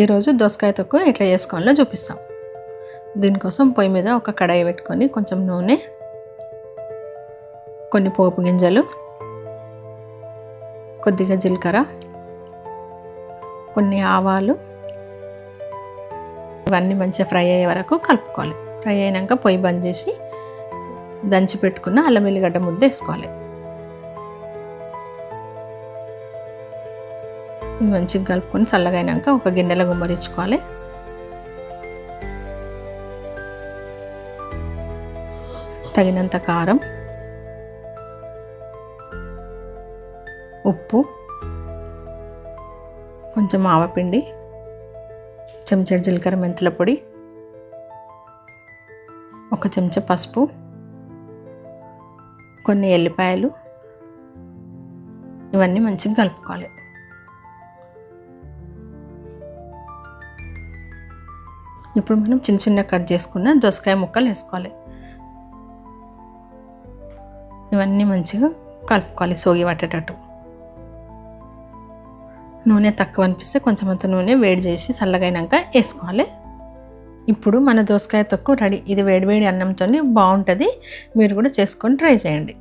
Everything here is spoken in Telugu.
ఈరోజు దోసకాయ తొక్కు ఎట్లా చేసుకోవాలో చూపిస్తాం. దీనికోసం పొయ్యి మీద ఒక కడాయి పెట్టుకొని కొంచెం నూనె కొన్ని పోపు గింజలు కొద్దిగా జీలకర్ర కొన్ని ఆవాలు ఇవన్నీ మంచిగా ఫ్రై అయ్యే వరకు కలుపుకోవాలి. ఫ్రై అయినాక పొయ్యి బంద్ చేసి దంచి పెట్టుకున్న అల్లం వెల్లిగడ్డ ముద్ద వేసుకోవాలి. ఇది మంచిగా కలుపుకొని చల్లగైనాక ఒక గిన్నెలో గుమ్మరించుకోవాలి. తగినంత కారం ఉప్పు కొంచెం ఆవపిండి చెంచా జీలకర్ర మెంతుల పొడి ఒక చెంచా పసుపు కొన్ని ఎల్లిపాయలు ఇవన్నీ మంచిగా కలుపుకోవాలి. ఇప్పుడు మనం చిన్న చిన్న కట్ చేసుకున్న దోసకాయ ముక్కలు వేసుకోవాలి. ఇవన్నీ మంచిగా కలుపుకోవాలి సోగి పట్టేటట్టు. నూనె తక్కువ అనిపిస్తే కొంచెం అంత నూనె వేడి చేసి చల్లగైనాక వేసుకోవాలి. ఇప్పుడు మన దోసకాయ తొక్కు రెడీ. ఇది వేడివేడి అన్నంతో బాగుంటుంది. మీరు కూడా చేసుకొని ట్రై చేయండి.